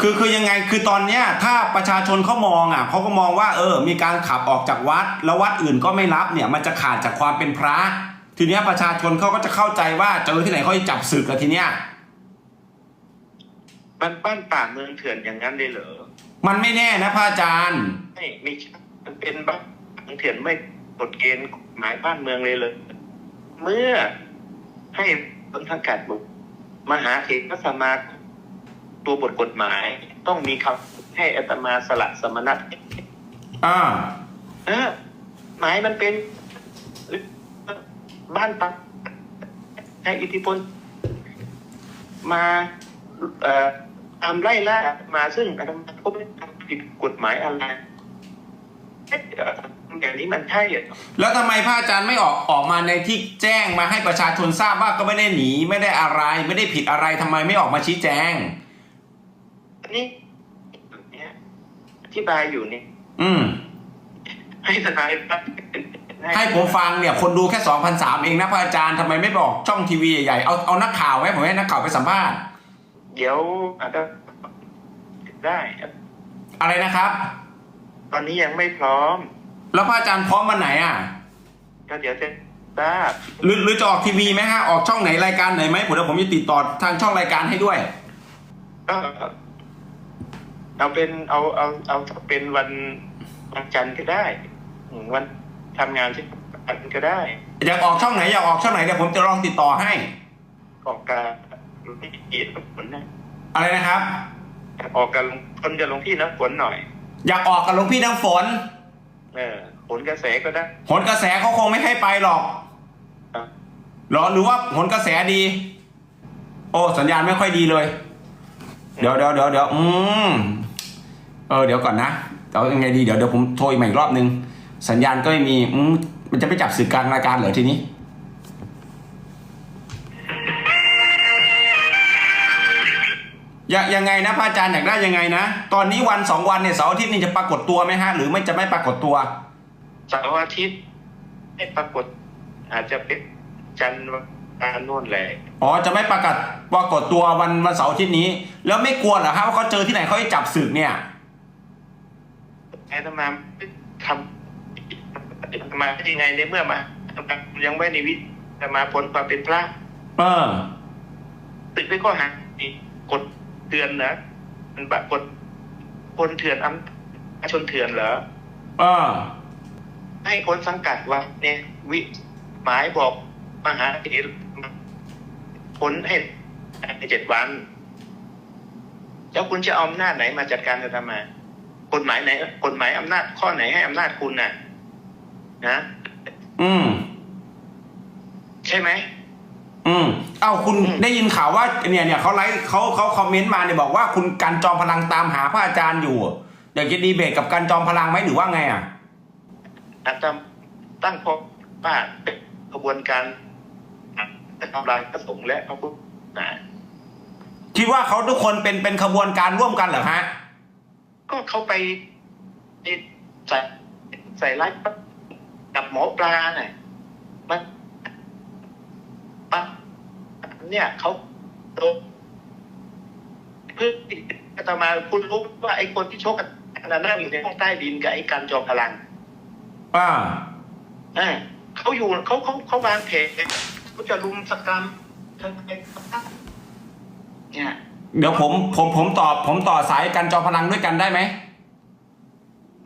คือคือยังไงคือตอนเนี้ยถ้าประชาชนเขามองอะเขาก็มองว่าเออ มีการขับออกจากวัด แล้ววัดอื่นก็ไม่รับเนี่ยมันจะขาดจากความเป็นพระ ทีเนี้ยประชาชนเขาก็จะเข้าใจว่าเจอที่ไหนเขาจะจับศึกแล้วทีเนี้ยบ้านบ้านป่าเมืองเถื่อนอย่างนั้นเลยเหรอมันไม่แน่นะพระอาจารย์ ไม่ไม่ใช่มันเป็นบ้านเมืองเถื่อนไม่กฎเกณฑ์กฎหมายบ้านเมืองเลยเลย เมื่อให้ต้นสังกัดบุกมหาเถรสมาคม ตัวบทกฎหมาย ต้องมีคำให้อัตมาสละสมณะอ่าเออหมายมันเป็น บ้านปักให้อิทธิพล มาเอ่อตามไล่ล่ามาซึ่งอาตมาก็ไม่ได้ทำผิดกฎหมายอะไรเอ๊ะเอ่ออย่างนี้มันใช่เหรอแล้วทำไมพระอาจารย์ไม่ออกออกมาในที่แจ้งมาให้ประชาชนทราบว่าก็ไม่ได้หนีไม่ได้อะไร ไม่ได้ผิดอะไรทำไมไม่ออกมาชี้แจงอั นนี้เนี่ยอธิบายอยู่นี่ อืม ให้ทนายฟังให้ผมฟังเนี่ย คนดูแค่สองพันสามเองนะพระอาจารย์ทำไมไม่บอกช่องทีวีใหญ่ๆเอาเอานักข่าวไหมผมให้นักข่าวไปสัมภาษณ์เดี๋ยวอาจจะได้อะไรนะครับ ตอนนี้ยังไม่พร้อม แล้วพระอาจารย์พร้อมวันไหนอะก็เดี๋ยวจะทราบหรือหรือจะออกทีวีไหมฮะออกช่องไหนรายการไหนไหมผมเดี๋ยวผมจะติดต่อทางช่องรายการให้ด้วย ก็ เอาเป็นเอาเอาเอาเป็นวันวันจันทร์ก็ได้อืมวันทำงานที่วันก็ได้อยากออกช่องไหนอยากออกช่องไหนเดี๋ยวผมจะลองติดต่อให้ออกการที่เกียรติผลนะอะไรนะครับออกการคนจะลงที่น้ำฝนหน่อย อยากออกกับหลวงพี่น้ำฝน เออผลกระแสก็ได้ผลกระแสเขาคงไม่ให้ไปหรอกครับหรอหรือว่าผลกระแสดี โอ้สัญญาณไม่ค่อยดีเลย เดี๋ยวเดี๋ยวเดี๋ยวเดี๋ยวอืมเออเดี๋ยวก่อนนะเอายังไงดีเดี๋ยวเดี๋ยวผมโทรอีกใหม่อีกรอบนึง สัญญาณก็ไม่มีอืมมันจะไปจับสื่อกลางรายการเหรอทีนี้ ยังยังไงนะพระอาจารย์อยากได้ยังไงนะ ตอนนี้วันสองวันเนี่ยเสาร์อาทิตย์นี่จะปรากฏตัวไหมฮะ หรือไม่จะไม่ปรากฏตัว เสาร์อาทิตย์ให้ปรากฏ อาจจะเป็นจันทร์ วันอังคารโน่นแหละอ๋อจะไม่ประกาศปรากฏตัววันวันเสาร์อาทิตย์นี้ แล้วไม่กลัวเหรอครับว่าเขาเจอที่ไหนเขาให้จับศึกเนี่ยแอดมาทำมาได้ยังไงในเมื่อมายังไม่ในวิจะมาพ้นความเป็นพระ เออตึกด้วยข้อหานี่กดเถื่อนนะมันแบบกดคนเถื่อนอำชนเถื่อนเหรอเออให้คนสังกัดว่าเนี่ย วิหมายบอก มหาเถรพ้นให้ในเจ็ดวัน แล้วคุณจะเอาอำนาจไหนมาจัดการจะทำไมกฎหมายไหนกฎหมายอำนาจข้อไหนให้อำนาจคุณน่ะ นะ อืม ใช่ไหมอืม เอ้าคุณอืมได้ยินข่าวว่า เนี่ยเนี่ยเขาไลฟ์เขาเขาคอมเมนต์มาเนี่ยบอกว่าคุณกันจอมพลังตามหาพระอาจารย์อยู่อยากจะดีเบตกับกันจอมพลังไหมหรือว่าไงอะอาจจะตั้งข้อว่าเป็นกระบวนการ ทำลายพระสงฆ์และพระพุทธศาสนาคิดว่าเขาทุกคนเป็นเป็นขบวนการร่วมกันเหรอฮะก็เขาไปใส่ใส่ร้ายกับหมอปลาเนี่ยมันปะเนี่ยเขาโดนเพื่ออาตมาคุณรู้ว่าไอ้คนที่ชกกันนั่งอยู่ในห้องใต้ดินกับไอ้การจอมพลัง อ่าอ่าเขาอยู่เขาเขาเขาวางแผน เขาจะลุมสกรรมทั้งไอ้เนี่ยเดี๋ยวผมผมผมต่อผมต่อสายกันจอมพลังด้วยกันได้ไหม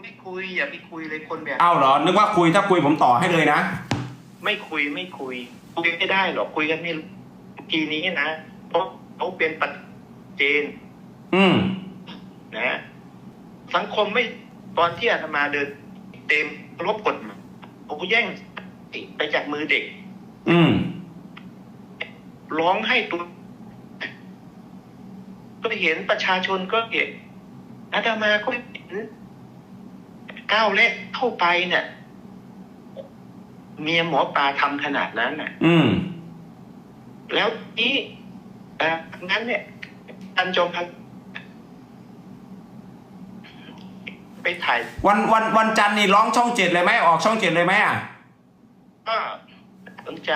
ไม่คุยอย่าไปคุยเลยคนแบบเอ้าเหรอ นึกว่าคุยถ้าคุยผมต่อให้เลยนะ ไม่คุยไม่คุยคุยไม่ได้หรอกคุยกันไม่รู้ทีนี้นะเพราะเขาเป็นปัจเจน อืมนะ สังคมไม่ตอนที่อาตมาเดินเต็มรบกฎหมายโอ้แย่งไปจากมือเด็ก อืม ร้องให้ตัวก็เห็นประชาชนก็เห็นอาตมาก็เห็นก้าวแรกเข้าไปเนี่ยเมียหมอปลาทำขนาดนั้นน่ะ อืม แล้วนี้เอ่อนั้นเนี่ยอันจงพันไปถ่าย วันวันวันจันทร์นี่ร้องช่องเจ็ดเลยไหมออกช่องเจ็ดเลยไหมอะก็สนใจ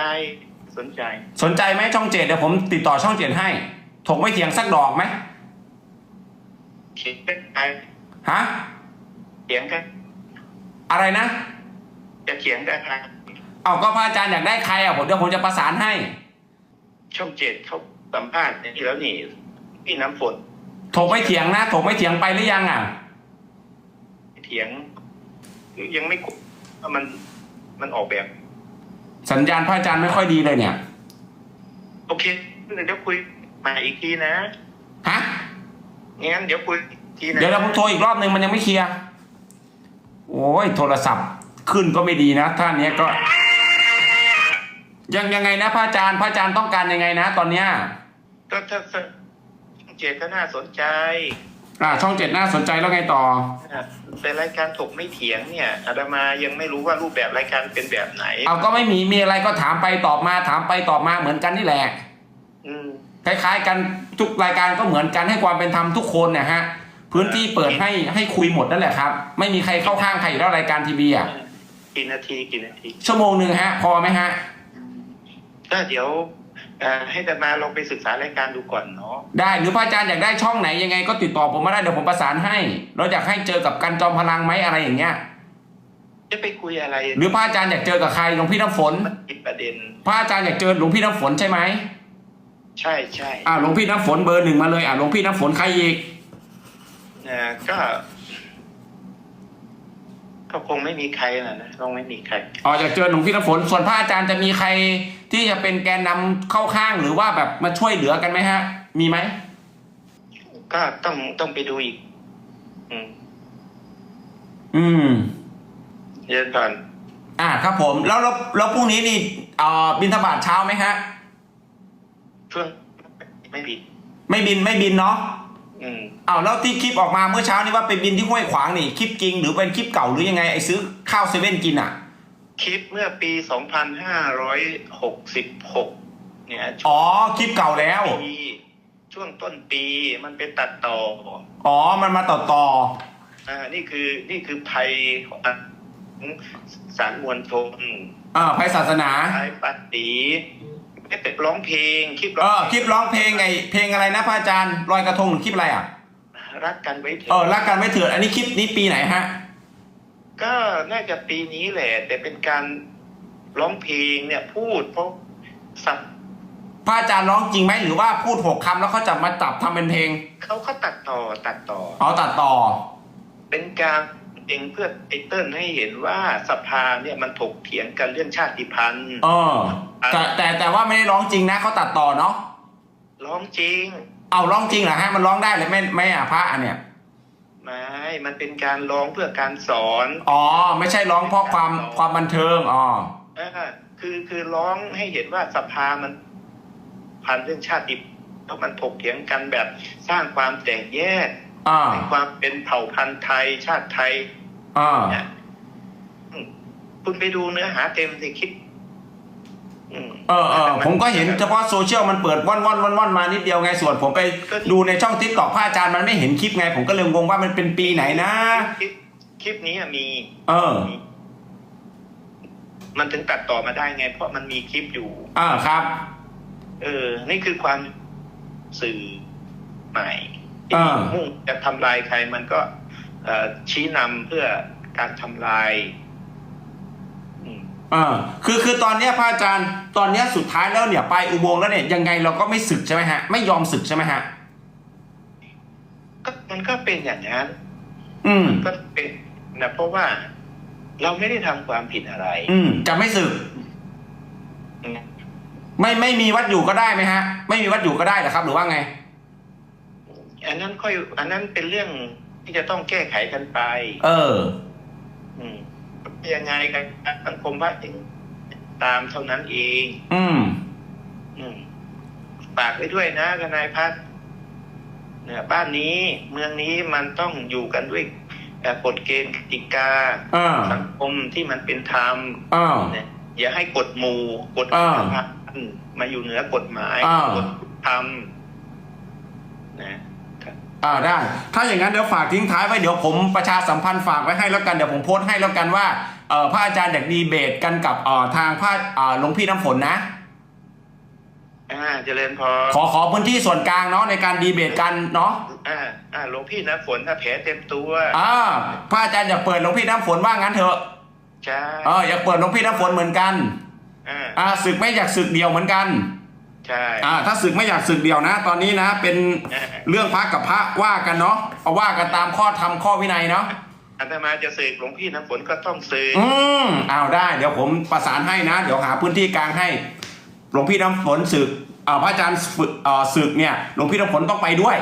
สนใจ สนใจไหมช่องเจ็ดเดี๋ยวผมติดต่อช่องเจ็ดให้ถกไม่เถียงสักดอกไหมเถียงกันไปฮะเถียงกัน อะไรนะ จะเถียงกันทางเอาก็พระอาจารย์อยากได้ใครอะผมเดี๋ยวผมจะประสานให้ ช่องเจ็ดเขาสัมภาษณ์อย่างนี้แล้วนี่พี่น้ำฝนโถไม่เถียงนะโถไม่เถียงไปหรือยังอะเถียงยังไม่คุยว่ามันมันออกแบบ สัญญาณพระอาจารย์ไม่ค่อยดีเลยเนี่ย โอเคเดี๋ยวคุยมาอีกทีนะฮะงั้นเดี๋ยวคุยอีกทีนะเดี๋ยวเราผมโทรอีกรอบนึงมันยังไม่เคลียร์โอ้ยโทรศัพท์ขึ้นก็ไม่ดีนะท่านเนี้ยก็ ยังยังไงนะพระอาจารย์พระอาจารย์ต้องการยังไงนะ ตอนเนี้ยก็ถ้าช่องเจ็ดก็น่าสนใจ อ่าช่องเจ็ดน่าสนใจแล้วไงต่อแต่รายการถกไม่เถียงเนี่ยอาตมายังไม่รู้ว่ารูปแบบรายการเป็นแบบไหน เอาก็ไม่มีมีอะไรก็ถามไปตอบมาถามไปตอบมาเหมือนกันนี่แหละอืมคล้ายๆกันทุกรายการก็เหมือนกันให้ความเป็นธรรมทุกคนนะฮะพื้นที่เปิดให้ให้คุยหมดนั่นแหละครับ ไม่มีใครเข้าข้างใครอยู่แล้วรายการทีวีอะกี่นาทีกี่นาทีชั่วโมงหนึ่งฮะ พอไหมฮะก็เดี๋ยว เอ่อให้อาตมาลองไปศึกษารายการดูก่อนเนาะได้หรือพระอาจารย์อยากได้ช่องไหนยังไงก็ติดต่อผมมาได้เดี๋ยวผมประสานให้ เราอยากให้เจอกับกันจอมพลังไหมอะไรอย่างเงี้ย จะไปคุยอะไรหรือพระอาจารย์อยากเจอกับใครหลวงพี่น้ำฝนมันติดประเด็น พระอาจารย์อยากเจอหลวงพี่น้ำฝนใช่ไหมใช่ใช่อ่าหลวงพี่น้ำฝนเบอร์หนึ่งมาเลยอ่าหลวงพี่น้ำฝนใครอีกนะก็ ก็คงไม่มีใครนะนะคงไม่มีใครอ๋ออยากเจอหลวงพี่น้ำฝน ส่วนพระอาจารย์จะมีใครที่จะเป็นแกนนำเข้าข้างหรือว่าแบบมาช่วยเหลือกันไหมฮะ มีไหมก็ต้องต้องไปดูอีก อืมอืมเดี๋ยวก่อนอ่าครับผม แล้วแล้วแล้วพรุ่งนี้นี่เอ่อบินทบาทเช้าไหมฮะช่วงไม่ผิดไม่บินไม่บินเนาะ อืมอ้าวแล้วที่คลิปออกมาเมื่อเช้านี่ว่าไปบินที่ห้วยขวางนี่คลิปจริงหรือเป็นคลิปเก่าหรือยังไงไอ้ซื้อข้าวเซเว่นกินอะ คลิปเมื่อปี 2566 เนี่ยอ๋อคลิปเก่าแล้ว ปีช่วงต้นปีมันเป็นตัดต่ออ๋อมันมาต่อต่ออ่านี่คือนี่คือภัยของสารมวลชนอ่าภัยศาสนาภัยปฏิ ไม่เป็นร้องเพลงคลิปเอร้องอคลิปร้องเพลงไงเพลงอะไรนะพระอาจารย์ลอยกระทงหรือคลิปอะไรอะรักกันไว้เถเอออะรักกันไม่เถื่อนอันนี้คลิปนี้ปีไหนฮะก็น่าจะปีนี้แหละ แต่เป็นการร้องเพลงเนี่ยพูดเพราะสับพระอาจารย์ร้องจริงไหมหรือว่าพูดหกคำแล้วเขาจะมาจับทำเป็นเพลงเขาเขาตัดต่อตัดต่ออ๋อตัดต่อเป็นการ เองเพื่อไอเติ้ลให้เห็นว่าสภาเนี่ยมันถกเถียงกันเรื่องชาติพันธุ์เออแต่แต่แต่ว่าไม่ได้ร้องจริงนะเขาตัดต่อเนาะร้องจริง เอาร้องจริงเหรอฮะ มันร้องได้เลยไม่ไม่อะพระอันเนี้ยไม่มันเป็นการร้องเพื่อการสอน อ๋อ ไม่ใช่ร้องเพราะความความบันเทิงอ๋ออ่าคือคือร้องให้เห็นว่าสภามันพันเรื่องชาติแล้วมันถกเถียงกันแบบสร้างความแตกแยก อ่าในความเป็นเผ่าพันธุ์ไทยชาติไทยอ่าเนี่ยอืมคุณไปดูเนื้อหาเต็มสิคิดอืมเออเออผมก็เห็นเฉพาะโซเชียลมันเปิดว่อนว่อนว่อนว่อนมานิดเดียวไงส่วนผมไปดูในช่องทิกตอกพระอาจารย์มันไม่เห็นคลิปไง ผมก็เลยงงว่ามันเป็นปีไหนนะ คลิปคลิปนี้อะมี เออ มันถึงตัดต่อมาได้ไง เพราะมันมีคลิปอยู่อ่าครับ เออ นี่คือความสื่อใหม่ ที่อ่ามุ่งจะทำลายใครมันก็เอ่อชี้นำเพื่อการทำลายอืมอ่าคือคือตอนเนี้ยพระอาจารย์ตอนเนี้ยสุดท้ายแล้วเนี่ยไปอุโมงค์แล้วเนี่ยยังไงเราก็ไม่ศึกใช่ไหมฮะ ไม่ยอมศึกใช่ไหมฮะก็มันก็เป็นอย่างนั้นอืมก็เป็นนะเพราะว่าเราไม่ได้ทำความผิดอะไร อืมจะไม่ศึกไม่ไม่มีวัดอยู่ก็ได้ไหมฮะ ไม่มีวัดอยู่ก็ได้เหรอครับ หรือว่าไง อันนั้นค่อย อันนั้นเป็นเรื่องที่จะต้องแก้ไขกันไป เออ อืมยังไงกันสังคมว่าเองตามเท่านั้นเอง อืม อืมฝากไว้ด้วยนะทนายพัฒน์เนี่ยบ้านนี้เมืองนี้มันต้องอยู่กันด้วยเอ่อกฎเกณฑ์กติกาอ่าสังคมที่มันเป็นธรรมอ่าเนี่ยอย่าให้กฎหมู่กฎอ่าพันมาอยู่เหนือกฎหมายอ่ากฎธรรมนะ อ่าได้ ถ้าอย่างนั้นเดี๋ยวฝากทิ้งท้ายไว้เดี๋ยวผมประชาสัมพันธ์ฝากไว้ให้แล้วกันเดี๋ยวผมโพสต์ให้แล้วกันว่าเอ่อพระอาจารย์อยากดีเบตกันกับเอ่อทางพระเอ่อหลวงพี่น้ำฝนนะ อ่าเจริญพรขอขอพื้นที่ส่วนกลางเนาะในการดีเบตกันเนาะอ่าอ่าหลวงพี่น้ำฝนถ้าแผลเต็มตัวอ่าพระอาจารย์อยากเปิดหลวงพี่น้ำฝนว่างั้นเถอะใช่เอออยากเปิดหลวงพี่น้ำฝนเหมือนกันอ่าอ่าศึกไม่อยากศึกเดียวเหมือนกัน ใช่อ่าถ้าศึกไม่อยากศึกเดียวนะ ตอนนี้นะ เป็นอ่าเรื่องพระกับพระว่ากันเนาะเอาว่ากันตามข้อธรรมข้อวินัยเนาะอาตมาจะสึกหลวงพี่น้ำฝนก็ต้องสึกอืมเอาได้เดี๋ยวผมประสานให้นะ เดี๋ยวหาพื้นที่กลางให้หลวงพี่น้ำฝนศึกเอ่อพระอาจารย์ฝึกเอ่อศึกเนี่ยหลวงพี่น้ำฝนต้องไปด้วย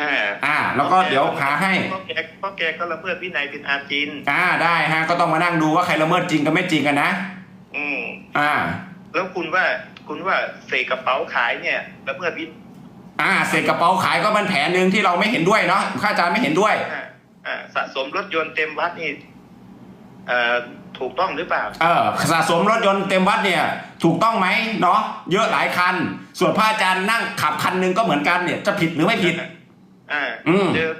อ่าอ่าแล้วก็เดี๋ยวหาให้เพราะแกเพราะแกก็ละเมิดวินัยเป็นอาจิน อ่าได้ฮะก็ต้องมานั่งดูว่าใครละเมิดจริงกับไม่จริงกันนะ อืมอ่า แล้วคุณว่า คุณว่าเสกกระเป๋าขายเนี่ยละเมิดวิอ่าเสร็จกระเป๋าขายก็เป็นแผนหนึ่งที่เราไม่เห็นด้วยเนาะข้าอาจารย์ไม่เห็นด้วยอ่าอ่าสะสมรถยนต์เต็มวัดนี่เอ่อถูกต้องหรือเปล่า เออสะสมรถยนต์เต็มวัดเนี่ย ถูกต้องไหมเนาะเยอะหลายคัน ส่วนพระอาจารย์นั่งขับคันหนึงก็เหมือนกันเนี่ย จะผิดหรือไม่ผิดอ่าอืมเจอ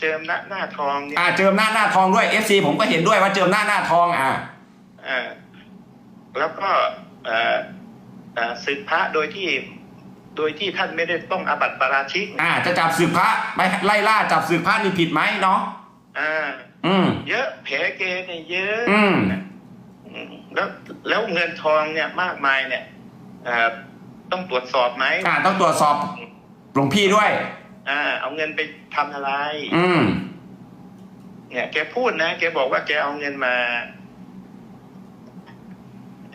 เจิมหน้าหน้าทองเนี่ยอ่าเจิมหน้าหน้าทองด้วย FC ผมก็เห็นด้วยว่าเจิมหน้าหน้าทองอ่าอ่าแล้วก็เอ่อเอ่อ ศึกพระโดยที่โดยที่ท่านไม่ได้ต้องอาบัติปาราชิกอ่า จะจับศึกพระไปไล่ล่าจับศึกพระนี่ผิดไหมเนาะอ่า อืม เยอะแผลเกเนี่ยเยอะ อืมอืมแล้วแล้วเงินทองเนี่ยมากมายเนี่ยเอ่อต้องตรวจสอบไหมอ่า ต้องตรวจสอบหลวงพี่ด้วย อ่า เอาเงินไปทำอะไร อืม เนี่ย แกพูดนะแกบอกว่าแกเอาเงินมา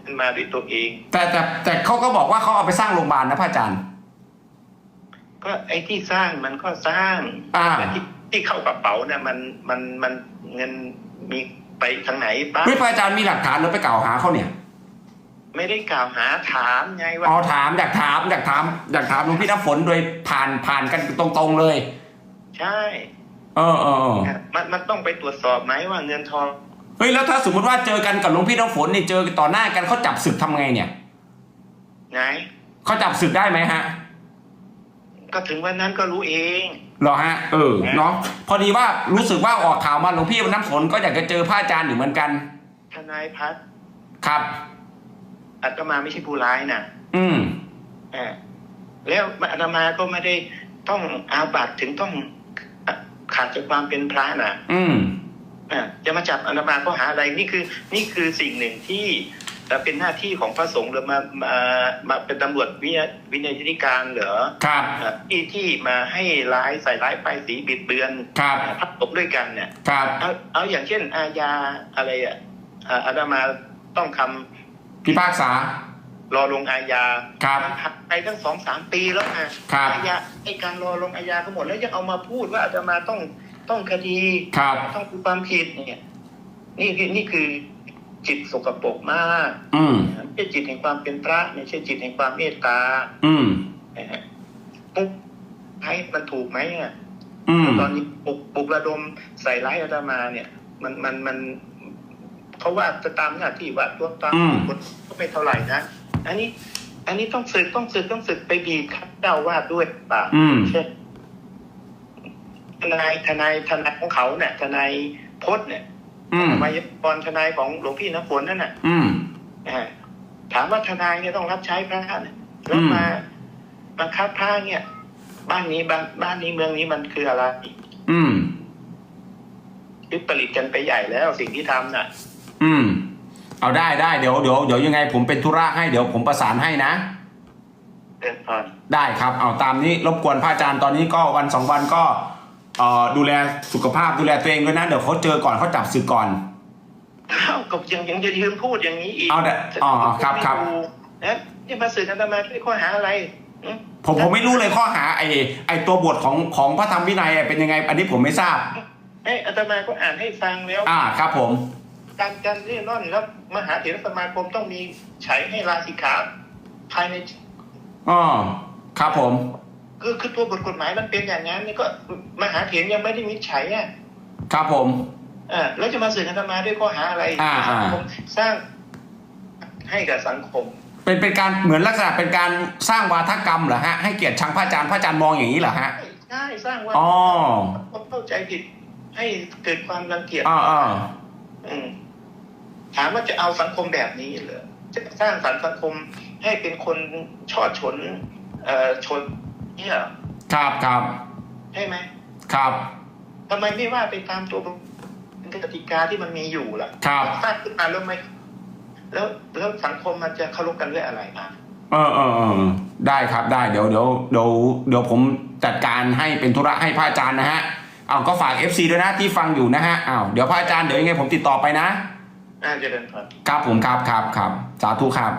เงินมาด้วยตัวเอง แต่แต่แต่เขาก็บอกว่าเขาเอาไปสร้างโรงพยาบาลนะพระอาจารย์ ก็ไอ้ที่สร้างมันก็สร้างอ่าแต่ที่ที่เข้ากระเป๋าเนี่ยมันมันมันเงินมีไปทางไหนบ้างเฮ้ยพระอาจารย์มีหลักฐานหรือไปกล่าวหาเขาเนี่ย ไม่ได้กล่าวหาถามไงว่าเอาถามอยากถามอยากถามอยากถามหลวงพี่น้ำฝนโดยผ่านผ่านกันตรงๆเลย ใช่เออเออเออมันมันต้องไปตรวจสอบไหมว่าเงินทอง เฮ้ยแล้วถ้าสมมติว่าเจอกันกับหลวงพี่น้ำฝนนี่เจอต่อหน้ากันเขาจับศึกทำไงเนี่ยไงเขาจับศึกได้ไหมฮะ ก็ถึงวันนั้นก็รู้เองเหรอฮะ เออเนาะพอดีว่ารู้สึกว่าออกข่าวมาหลวงพี่น้ำฝนก็อยากจะเจอพระอาจารย์อยู่เหมือนกันทนายพัฒน์ครับอาตมาไม่ใช่ผู้ร้ายนะอืมอ่าแล้วอาตมาก็ไม่ได้ต้องอาบัตถึงต้องอะขาดจากความเป็นพระนะอืมอ่า จะมาจับอาตมาข้อหาอะไรนี่คือ นี่คือสิ่งหนึ่งที่เอ่อเป็นหน้าที่ของพระสงฆ์หรือมามามาเป็นตำรวจวินัยวินัยธิการเหรอครับอะที่ที่มาให้ร้ายใส่ร้ายป้ายสีบิดเบือนครับพระสงฆ์ด้วยกันเนี่ยครับเอาเอาอย่างเช่น อาญาอะไรอะอ่าอาตมาต้องคำพิพากษารอลงอาญาครับมันผ่านไปตั้งสองสามปีแล้วนะครับอาญาไอ้การรอลงอาญาก็หมดแล้วยังเอามาพูดว่าอาตมาต้อง ต้องคดีครับต้องมีความผิดเนี่ยนี่คือนี่คือจิตสกปรกมาก อืมไม่ใช่จิตแห่งความเป็นพระไม่ใช่จิตแห่งความเมตตา อืมนะฮะปุ๊บให้มันถูกไหมอะอืมตอนนี้ปลุกปลุกระดมใส่ร้ายอาตมาเนี่ย มันมันมันเขาว่าจะตามหน้าที่ว่าตัวตามอืมคนก็ไม่เท่าไหร่นะอันนี้ อันนี้ต้องศึกต้องศึกต้องศึกไปบีบคัดเจ้าวาดด้วยเปล่าอืมเช่น ทนายทนายทนายของเขาเนี่ยทนายพจน์เนี่ยอืมมายากรทนายของหลวงพี่น้ำฝนนั่นน่ะ อืมอ่าถามว่าทนายเนี่ยต้องรับใช้พระเนี่ยแล้วอืมมาบังคับพระเนี่ย บ้านนี้บ้านบ้านนี้เมืองนี้มันคืออะไร อืมวิปริตกันไปใหญ่แล้วสิ่งที่ทำน่ะ อืม เอาได้ได้เดี๋ยวเดี๋ยวเดี๋ยวยังไง ผมเป็นธุระให้เดี๋ยวผมประสานให้นะเดินผ่านได้ครับ เอาตามนี้รบกวนพระอาจารย์ตอนนี้ก็วันสองวันก็เอ่อ ดูแลสุขภาพดูแลตัวเองด้วยนะเดี๋ยวเขาเจอก่อนเขาจับศึกก่อนอ้าวก็ยังยังจะยืนพูดอย่างนี้อีกเอาแต่อ๋อครับครับนะนี่มาสื่อกันทำไมด้วยข้อหาอะไรอืมผมผมไม่รู้เลยข้อหาไอ้ไอ้ตัวบทของของพระธรรมวินัยเป็นยังไง อันนี้ผมไม่ทราบเอ้ยอาตมาก็อ่านให้ฟังแล้ว อ่าครับผม การการเร่ร่อนแล้วมหาเถรสมาคมต้องมีใช้ให้ลาสิกขาภายในอ๋อครับผม คือคือตัวบทกฎหมายมันเป็นอย่างนั้นนี่ก็มหาเถรยังไม่ได้วินิจฉัยอะครับผมอ่าแล้วจะมาสื่อกันทำไมด้วยข้อหาอะไรอ่าอ่าสังคมสร้างให้กับสังคม เป็นเป็นการเหมือนลักษณะเป็นการสร้างวาทกรรมเหรอฮะให้เกียรติชังพระอาจารย์พระอาจารย์มองอย่างนี้เหรอฮะใช่สร้างว่าอ๋อคนเข้าใจผิดให้เกิดความรังเกียจอ่าอ่าอืมถามว่าจะเอาสังคมแบบนี้เหรอจะสร้างสรรค์สังคมให้เป็นคนชอดชนเอ่อชน เนี่ยเหรอครับครับใช่ช่ไหมครับทำไมไม่ว่าไปตามตัวกติกาที่มันมีอยู่ล่ะครับสร้างขึ้นมาแล้วไม่แล้วแล้วสังคมมันจะเคารพกันด้วยอะไรอะเออเออเออเออได้ครับได้เดี๋ยวเดี๋ยวเดี๋ยวเดี๋ยวผมจัดการให้เป็นธุระให้พระอาจารย์นะฮะเอาก็ฝาก FC ด้วยนะที่ฟังอยู่นะฮะอ้าวเดี๋ยวพระอาจารย์เดี๋ยวยังไงผมติดต่อไปนะอ่าเจริญพรครับผมครับครับครับสาธุครับ